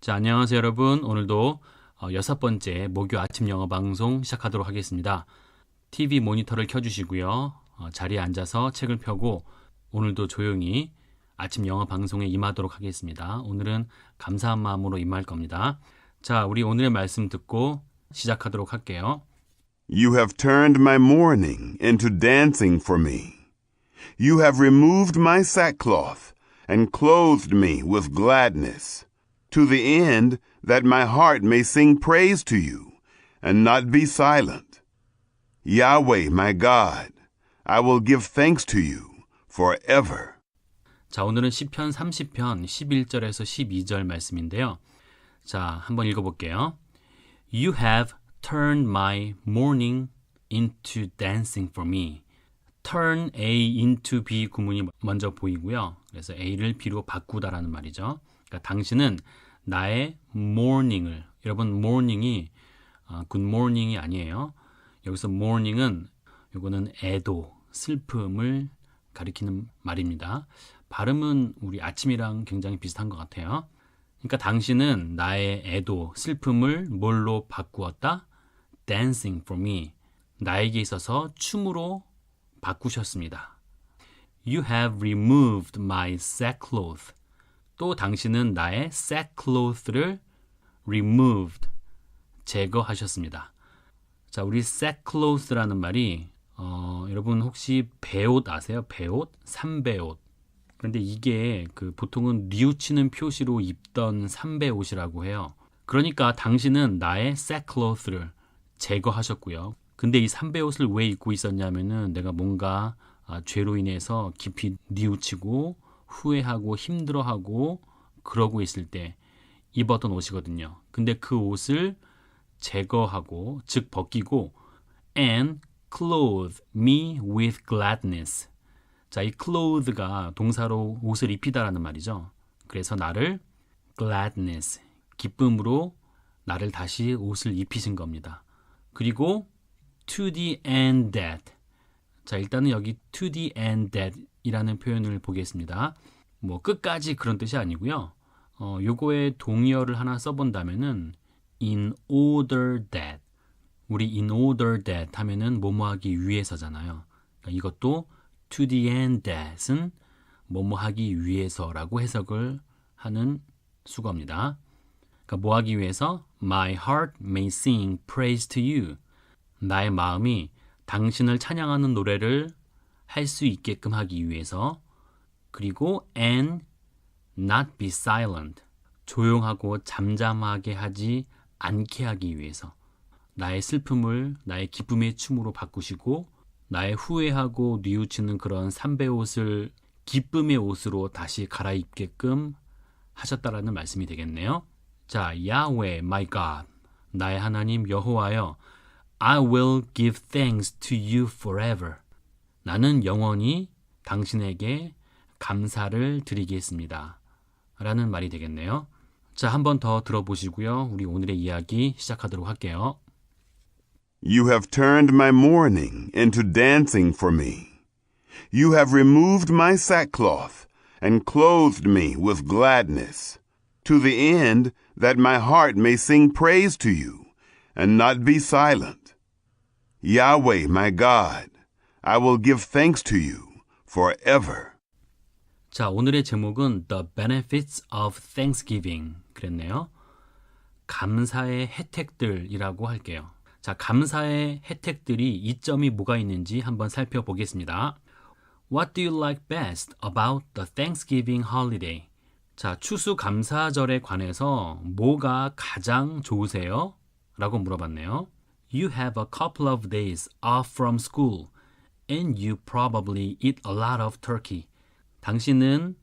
자, 안녕하세요, 여러분. 오늘도 어, 여섯 번째 목요 아침 영어 방송 시작하도록 하겠습니다. TV 모니터를 켜주시고요. 어, 자리에 앉아서 책을 펴고 오늘도 조용히 아침 영어 방송에 임하도록 하겠습니다. 오늘은 감사한 마음으로 임할 겁니다. 자, 우리 오늘의 말씀 듣고 시작하도록 할게요. You have turned my mourning into dancing for me. You have removed my sackcloth and clothed me with gladness, to the end that my heart may sing praise to you and not be silent. Yahweh, my God, I will give thanks to you forever. 자, 오늘은 시편 30편 11절에서 12절 말씀인데요. 자, 한번 읽어볼게요. You have turned my mourning into dancing for me. turn A into B 구문이 먼저 보이고요. 그래서 A를 B로 바꾸다라는 말이죠. 그러니까 당신은 나의 morning을 여러분 morning이 어, good morning이 아니에요. 여기서 morning은 요거는 애도, 슬픔을 가리키는 말입니다. 발음은 우리 아침이랑 굉장히 비슷한 것 같아요. 그러니까 당신은 나의 애도, 슬픔을 뭘로 바꾸었다? dancing for me. 나에게 있어서 춤으로 바꾸셨습니다. You have removed my sackcloth. 또 당신은 나의 sackcloth를 removed, 제거하셨습니다. 자, 우리 sackcloth라는 말이 어, 여러분 혹시 배옷 아세요? 배옷? 삼배옷. 그런데 이게 그 보통은 뉘우치는 표시로 입던 삼배옷이라고 해요. 그러니까 당신은 나의 sackcloth를 제거하셨고요. 근데 이 삼배옷을 왜 입고 있었냐면은 내가 뭔가 아, 죄로 인해서 깊이 뉘우치고 후회하고 힘들어하고 그러고 있을 때 입었던 옷이거든요. 근데 그 옷을 제거하고 즉 벗기고 and clothe me with gladness. 자, 이 clothe가 동사로 옷을 입히다라는 말이죠. 그래서 나를 gladness, 기쁨으로 나를 다시 옷을 입히신 겁니다. 그리고 to the end that. 자, 일단은 여기 to the end that 이라는 표현을 보겠습니다. 뭐 끝까지 그런 뜻이 아니고요. 어, 요거에 동의어를 하나 써본다면은 in order that. 우리 in order that 하면은 뭐뭐 하기 위해서잖아요. 그러니까 이것도 to the end that은 뭐뭐 하기 위해서라고 해석을 하는 수거입니다. 그러니까 뭐 하기 위해서 my heart may sing praise to you. 나의 마음이 당신을 찬양하는 노래를 할 수 있게끔 하기 위해서 그리고 and not be silent 조용하고 잠잠하게 하지 않게 하기 위해서 나의 슬픔을 나의 기쁨의 춤으로 바꾸시고 나의 후회하고 뉘우치는 그런 삼배 옷을 기쁨의 옷으로 다시 갈아입게끔 하셨다라는 말씀이 되겠네요. 자, 야훼 my God 나의 하나님 여호와여 I will give thanks to you forever. 나는 영원히 당신에게 감사를 드리겠습니다. 라는 말이 되겠네요. 자, 한 번 더 들어보시고요. 우리 오늘의 이야기 시작하도록 할게요. You have turned my mourning into dancing for me. You have removed my sackcloth and clothed me with gladness, to the end that my heart may sing praise to you and not be silent. Yahweh, my God, I will give thanks to you forever. 자, 오늘의 제목은 The Benefits of Thanksgiving 그랬네요. 감사의 혜택들이라고 할게요. 자, 감사의 혜택들이 이점이 뭐가 있는지 한번 살펴보겠습니다. What do you like best about the Thanksgiving holiday? 자, 추수 감사절에 관해서 뭐가 가장 좋으세요? 라고 물어봤네요. You have a couple of days off from school and you probably eat a lot of turkey. 당신은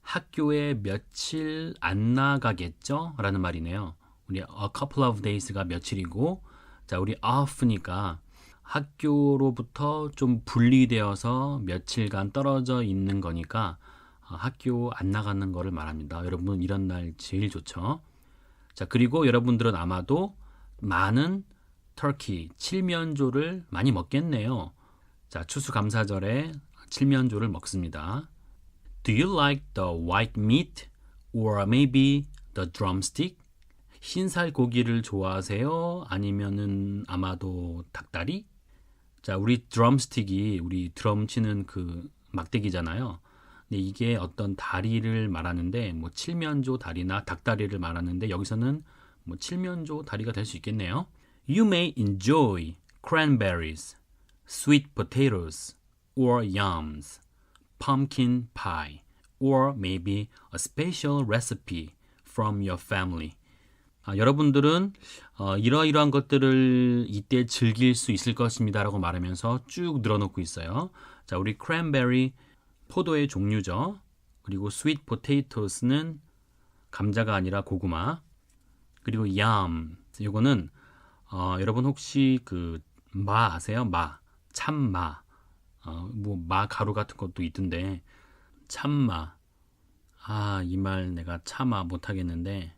학교에 며칠 안 나가겠죠? 라는 말이네요. 우리 a couple of days가 며칠이고 자, 우리 off니까 학교로부터 좀 분리되어서 며칠간 떨어져 있는 거니까 어, 학교 안 나가는 거를 말합니다. 여러분 이런 날 제일 좋죠. 자, 그리고 여러분들은 아마도 많은 터키 칠면조를 많이 먹겠네요. 자, 추수감사절에 칠면조를 먹습니다. Do you like the white meat or maybe the drumstick? 흰살 고기를 좋아하세요? 아니면은 아마도 닭다리? 자, 우리 드럼스틱이 우리 드럼 치는 그 막대기잖아요. 근데 이게 어떤 다리를 말하는데 뭐 칠면조 다리나 닭다리를 말하는데 여기서는 뭐 칠면조 다리가 될 수 있겠네요. You may enjoy cranberries, sweet potatoes, or yams, pumpkin pie, or maybe a special recipe from your family. 아, 여러분들은 어, 이러이러한 것들을 이때 즐길 수 있을 것입니다라고 말하면서 쭉 늘어놓고 있어요. 자, 우리 크랜베리 포도의 종류죠. 그리고 스윗 포테이토스는 감자가 아니라 고구마. 그리고 얌 요거는 어, 여러분 혹시 그 마 아세요? 마. 참마. 어, 뭐마 가루 같은 것도 있던데. 참마. 아 이 말 내가 참아 못하겠는데.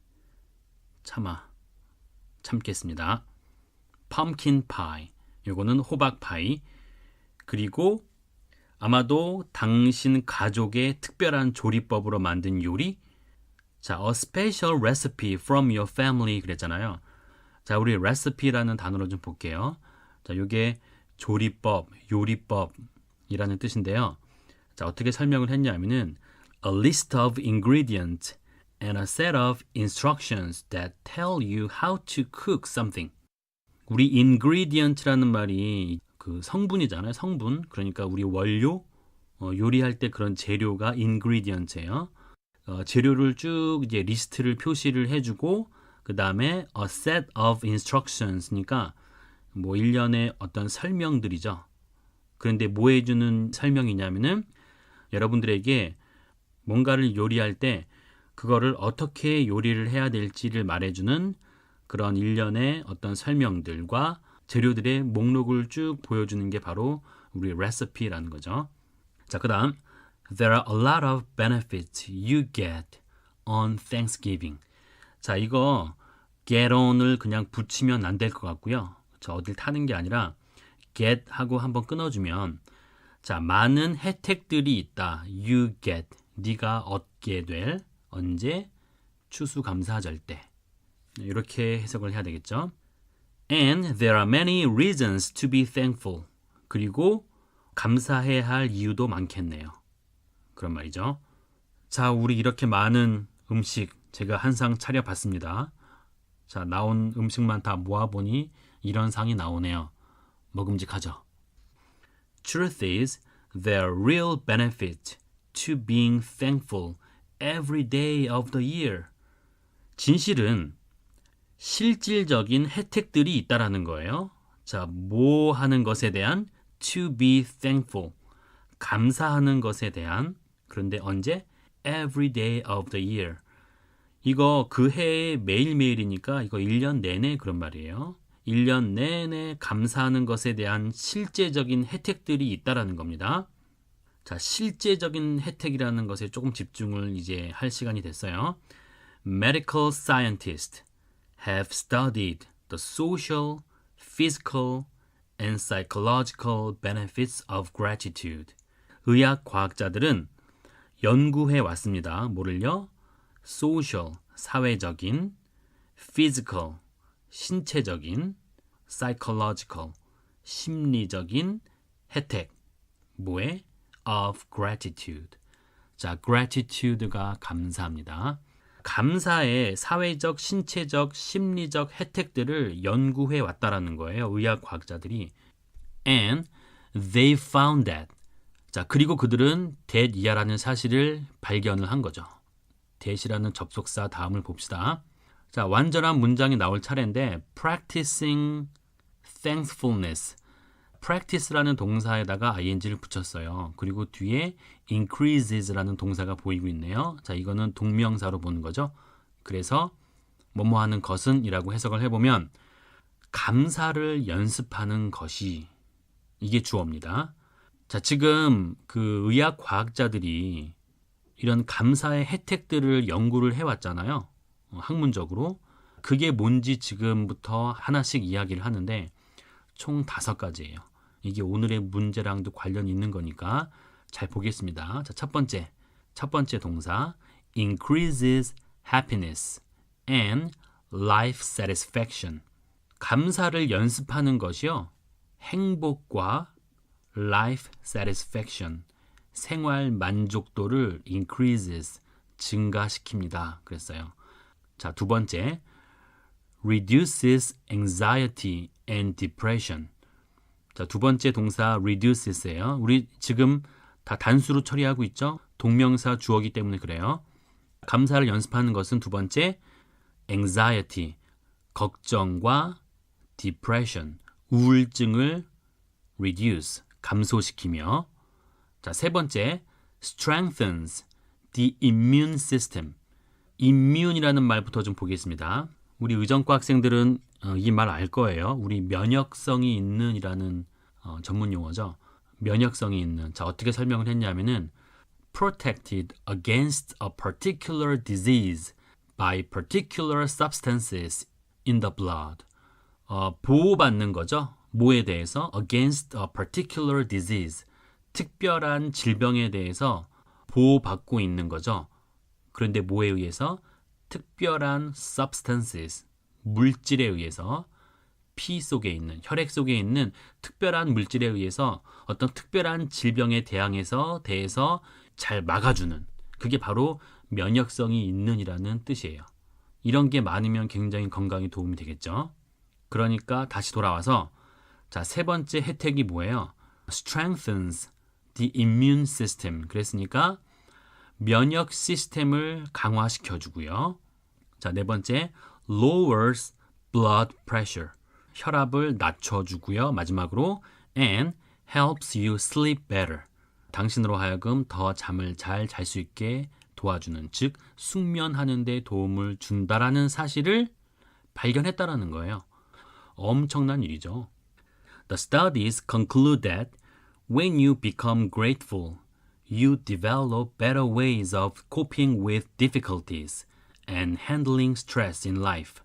참아. 참겠습니다. pumpkin pie. 요거는 호박 파이 그리고 아마도 당신 가족의 특별한 조리법으로 만든 요리. 자, a special recipe from your family 그랬잖아요. 자, 우리 recipe라는 단어로 좀 볼게요. 자, 요게 조리법, 요리법이라는 뜻인데요. 자, 어떻게 설명을 했냐면은 a list of ingredients and a set of instructions that tell you how to cook something. 우리 ingredient라는 말이 그 성분이잖아요. 성분. 그러니까 우리 원료 어, 요리할 때 그런 재료가 ingredient예요. 어, 재료를 쭉 이제 리스트를 표시를 해주고 그 다음에 a set of instructions니까 뭐 일련의 어떤 설명들이죠. 그런데 뭐 해주는 설명이냐면은 여러분들에게 뭔가를 요리할 때 그거를 어떻게 요리를 해야 될지를 말해주는 그런 일련의 어떤 설명들과 재료들의 목록을 쭉 보여주는 게 바로 우리 레시피라는 거죠. 자, 그 다음 There are a lot of benefits you get on Thanksgiving. 자, 이거 get on을 그냥 붙이면 안 될 것 같고요. 저 어딜 타는 게 아니라 get 하고 한번 끊어주면 자, 많은 혜택들이 있다. You get. 네가 얻게 될 언제 추수감사절 때. 네, 이렇게 해석을 해야 되겠죠. And there are many reasons to be thankful. 그리고 감사해야 할 이유도 많겠네요. 그런 말이죠. 자, 우리 이렇게 많은 음식 제가 한 상 차려봤습니다. 자, 나온 음식만 다 모아보니 이런 상이 나오네요. 먹음직하죠. Truth is, there are real benefit to being thankful every day of the year. 진실은 실질적인 혜택들이 있다라는 거예요. 자, 뭐 하는 것에 대한 to be thankful. 감사하는 것에 대한 그런데 언제? every day of the year. 이거 그 해의 매일매일이니까 이거 1년 내내 그런 말이에요. 1년 내내 감사하는 것에 대한 실제적인 혜택들이 있다라는 겁니다. 자, 실제적인 혜택이라는 것에 조금 집중을 이제 할 시간이 됐어요. Medical scientists have studied the social, physical, and psychological benefits of gratitude. 의학 과학자들은 연구해 왔습니다. 뭐를요? Social, 사회적인, physical, 신체적인, psychological, 심리적인 혜택. 뭐에? of gratitude. 자, gratitude가 감사합니다. 감사의 사회적, 신체적, 심리적 혜택들을 연구해 왔다라는 거예요. 의학 과학자들이. And they found that. 자, 그리고 그들은 that 이하라는 사실을 발견을 한 거죠. That이라는 접속사 다음을 봅시다. 자, 완전한 문장이 나올 차례인데 practicing thankfulness. practice라는 동사에다가 ing를 붙였어요. 그리고 뒤에 increases라는 동사가 보이고 있네요. 자, 이거는 동명사로 보는 거죠. 그래서 뭐뭐 하는 것은 이라고 해석을 해 보면 감사를 연습하는 것이 이게 주어입니다. 자, 지금 그 의학 과학자들이 이런 감사의 혜택들을 연구를 해왔잖아요. 어, 학문적으로. 그게 뭔지 지금부터 하나씩 이야기를 하는데 총 다섯 가지예요. 이게 오늘의 문제랑도 관련이 있는 거니까 잘 보겠습니다. 자, 첫 번째. 첫 번째 동사 increases happiness. and life satisfaction. 감사를 연습하는 것이요. 행복과 life satisfaction, 생활 만족도를 increases, 증가시킵니다. 그랬어요. 자, 두 번째. reduces anxiety and depression. 자, 두 번째 동사 reduces예요. 우리 지금 다 단수로 처리하고 있죠? 동명사 주어기 때문에 그래요. 감사를 연습하는 것은 두 번째 anxiety, 걱정과 depression, 우울증을 reduce, 감소시키며 자, 세 번째 strengthens the immune system. immune이라는 말부터 좀 보겠습니다. 우리 의정과 학생들은 어, 이말 알 거예요. 우리 면역성이 있는이라는 어, 전문 용어죠. 면역성이 있는. 자, 어떻게 설명을 했냐면은 protected against a particular disease by particular substances in the blood. 어, 보호받는 거죠. 뭐에 대해서 against a particular disease. 특별한 질병에 대해서 보호받고 있는 거죠. 그런데 뭐에 의해서 특별한 substances 물질에 의해서 피 속에 있는 혈액 속에 있는 특별한 물질에 의해서 어떤 특별한 질병에 대항해서 대해서 잘 막아주는 그게 바로 면역성이 있는이라는 뜻이에요. 이런 게 많으면 굉장히 건강에 도움이 되겠죠. 그러니까 다시 돌아와서 자, 세 번째 혜택이 뭐예요? strengthens the immune system. 그랬으니까 면역 시스템을 강화시켜 주고요. 자, 네 번째 lowers blood pressure. 혈압을 낮춰 주고요. 마지막으로 and helps you sleep better. 당신으로 하여금 더 잠을 잘 잘 수 있게 도와주는 즉 숙면하는 데 도움을 준다라는 사실을 발견했다라는 거예요. 엄청난 일이죠. The studies conclude that when you become grateful, you develop better ways of coping with difficulties and handling stress in life.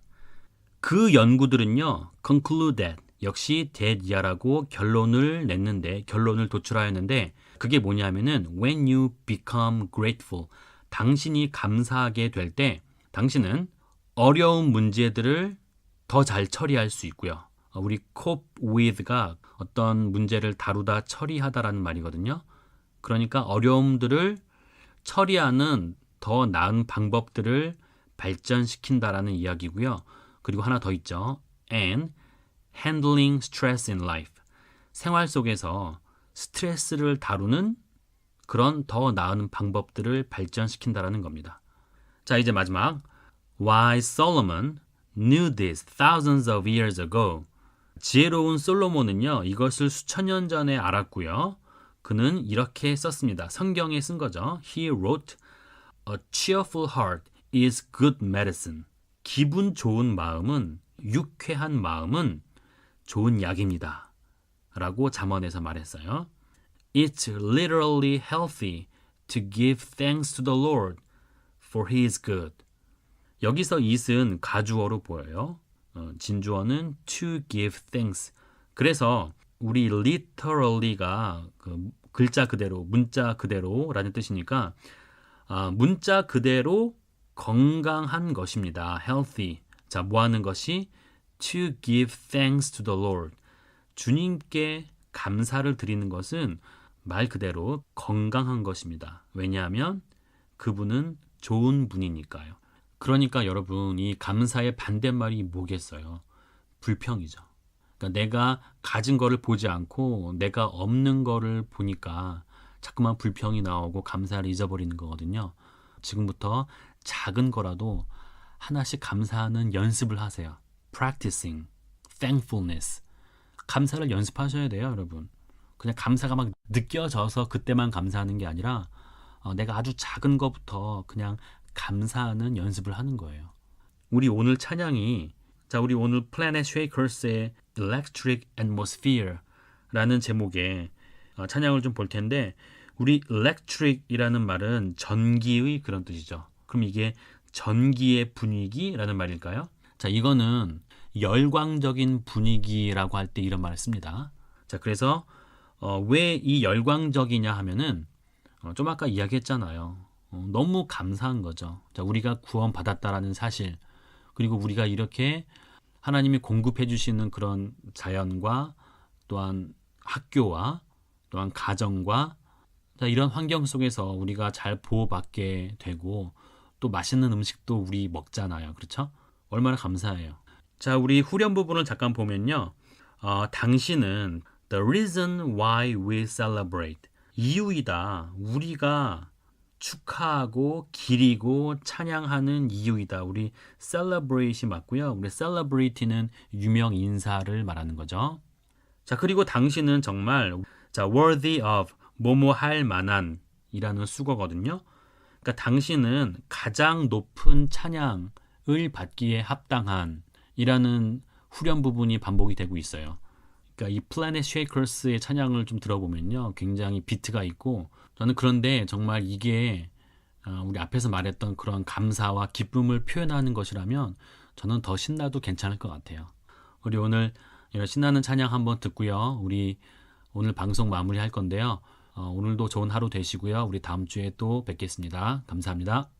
그 연구들은요, conclude that 역시 that이야라고 결론을 냈는데 결론을 도출하였는데 그게 뭐냐면은 when you become grateful 당신이 감사하게 될 때 당신은 어려운 문제들을 더 잘 처리할 수 있고요. 어, 우리 cope with가 어떤 문제를 다루다 처리하다라는 말이거든요. 그러니까 어려움들을 처리하는 더 나은 방법들을 발전시킨다라는 이야기고요. 그리고 하나 더 있죠. and handling stress in life. 생활 속에서 스트레스를 다루는 그런 더 나은 방법들을 발전시킨다라는 겁니다. 자, 이제 마지막. Why Solomon knew this thousands of years ago. 지혜로운 솔로몬은요, 이것을 수천 년 전에 알았고요. 그는 이렇게 썼습니다. 성경에 쓴 거죠. He wrote, A cheerful heart is good medicine. 기분 좋은 마음은, 유쾌한 마음은 좋은 약입니다. 라고 잠언에서 말했어요. It's literally healthy to give thanks to the Lord, for he is good. 여기서 it은 가주어로 보여요. 어, 진주어는 to give thanks. 그래서 우리 literally가 그 글자 그대로, 문자 그대로라는 뜻이니까 아, 문자 그대로 건강한 것입니다. healthy. 자, 뭐 하는 것이 to give thanks to the Lord. 주님께 감사를 드리는 것은 말 그대로 건강한 것입니다. 왜냐하면 그분은 좋은 분이니까요. 그러니까 여러분 이 감사의 반대말이 뭐겠어요? 불평이죠. 그러니까 내가 가진 거를 보지 않고 내가 없는 거를 보니까 자꾸만 불평이 나오고 감사를 잊어버리는 거거든요. 지금부터 작은 거라도 하나씩 감사하는 연습을 하세요. practicing, thankfulness. 감사를 연습하셔야 돼요, 여러분. 그냥 감사가 막 느껴져서 그때만 감사하는 게 아니라 어, 내가 아주 작은 것부터 그냥 감사하는 연습을 하는 거예요. 우리 오늘 찬양이 자 우리 오늘 플래닛 쉐이커스의 Electric Atmosphere라는 제목의 어, 찬양을 좀 볼 텐데 우리 electric이라는 말은 전기의 그런 뜻이죠. 그럼 이게 전기의 분위기라는 말일까요? 자 이거는 열광적인 분위기라고 할 때 이런 말을 씁니다. 자 그래서 어, 왜 이 열광적이냐 하면은 어, 좀 아까 이야기했잖아요. 어, 너무 감사한 거죠. 자, 우리가 구원 받았다라는 사실, 그리고 우리가 이렇게 하나님이 공급해 주시는 그런 자연과 또한 학교와 또한 가정과 자, 이런 환경 속에서 우리가 잘 보호받게 되고 또 맛있는 음식도 우리 먹잖아요. 그렇죠? 얼마나 감사해요. 자, 우리 후렴 부분을 잠깐 보면요. 어, 당신은 the reason why we celebrate 이유이다. 우리가 축하하고 기리고 찬양하는 이유이다. 우리 celebrate이 맞고요. 우리 celebrate는 유명 인사를 말하는 거죠. 자, 그리고 당신은 정말 자, worthy of 뭐뭐 할 만한 이라는 수거거든요. 그러니까 당신은 가장 높은 찬양을 받기에 합당한 이라는 후렴 부분이 반복이 되고 있어요. 그러니까 이 플래닛 쉐이커스의 찬양을 좀 들어보면요. 굉장히 비트가 있고 저는 그런데 정말 이게 어, 우리 앞에서 말했던 그런 감사와 기쁨을 표현하는 것이라면 저는 더 신나도 괜찮을 것 같아요. 우리 오늘 이런 신나는 찬양 한번 듣고요. 우리 오늘 방송 마무리할 건데요. 어, 오늘도 좋은 하루 되시고요. 우리 다음 주에 또 뵙겠습니다. 감사합니다.